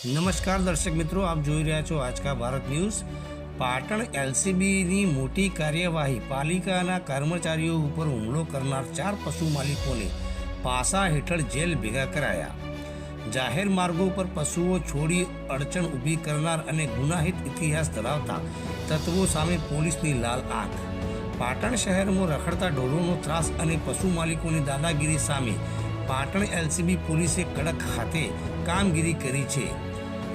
નમસ્કાર દર્શક મિત્રો, આપ જોઈ રહ્યા છો આજકા ભારત ન્યૂઝ. પાટણ એલસીબીની મોટી કાર્યવાહી, પાલિકાના કર્મચારીઓ ઉપર હુમલો કરનાર ચાર પશુ માલિકોને પાસા હેઠળ જેલ ભેગા કરાયા. જાહેર માર્ગો પર પશુઓ છોડી અડચણ ઊભી કરનાર અને ગુનાહિત ઇતિહાસ ધરાવતા તત્વો સામે પોલીસની લાલ આંખ. પાટણ શહેરમાં રખડતા ઢોરોનો ત્રાસ અને પશુ માલિકોની દાદાગીરી સામે પાટણ એલસીબી પોલીસે કડક ખાતે કામગીરી કરી છે.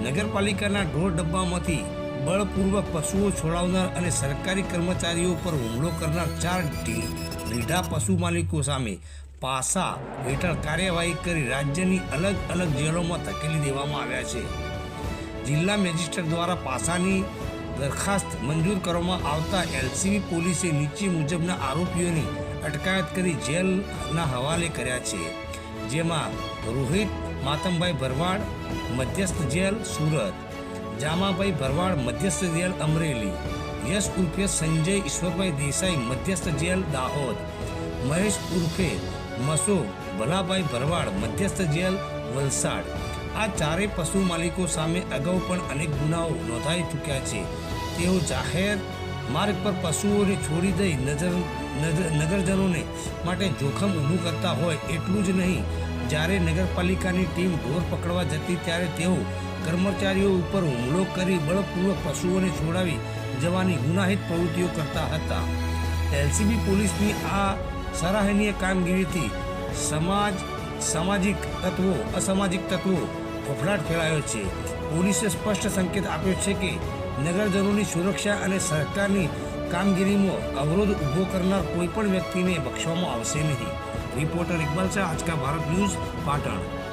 નગરપાલિકાના ઢોર ડબ્બામાંથી બળપૂર્વક પશુઓ છોડાવનાર અને સરકારી કર્મચારીઓ પર હુમલો કરનાર ચાર લીઢા પશુ માલિકો સામે પાસા હેઠળ કાર્યવાહી કરી રાજ્યની અલગ અલગ જેલોમાં ધકેલી દેવામાં આવ્યા છે. જિલ્લા મેજિસ્ટ્રેટ દ્વારા પાસાની દરખાસ્ત મંજૂર કરવામાં આવતા એલસીબી પોલીસે નીચે મુજબના આરોપીઓની અટકાયત કરી જેલના હવાલે કર્યા છે. જેમાં રોહિત માતમભાઈ ભરવાડ, મધ્યસ્થ જેલ, સુરત. જામાભાઈ ભરવાડ, મધ્યસ્થ જેલ, અમરેલી. યશ ઉર્ફે સંજય ઈશ્વરભાઈ દેસાઈ, મધ્યસ્થ જેલ, દાહોદ. મહેશ ઉર્ફે મસો ભલાભાઈ ભરવાડ, મધ્યસ્થ જેલ, વલસાડ. આ ચારેય પશુ માલિકો સામે અગાઉ પણ અનેક ગુનાઓ નોંધાઈ ચૂક્યા છે. તેઓ જાહેર માર્ગ પર પશુઓને છોડી દઈ નજર, નગરજનોને માટે જોખમ ઊભું કરતા હોય એટલું જ નહીં જ્યારે નગરપાલિકાની ટીમ ઢોર પકડવા જતી ત્યારે તેઓ કર્મચારીઓ ઉપર હુમલો કરી બળપૂર્વક પશુઓને છોડાવી જવાની ગુનાહિત પ્રવૃત્તિઓ કરતા હતા. એલસીબી પોલીસની આ સરાહનીય કામગીરીથી સમાજ, સામાજિક તત્વો, અસામાજિક તત્વો ફફડાટ ફેલાયો છે. પોલીસે સ્પષ્ટ સંકેત આપ્યો છે કે નગરજનોની સુરક્ષા અને સરકારની કામગીરીમાં અવરોધ ઊભો કરનાર કોઈપણ વ્યક્તિને બક્ષવામાં આવશે નહીં. Reporter Iqbal Shah Aajka Bharat News Patan.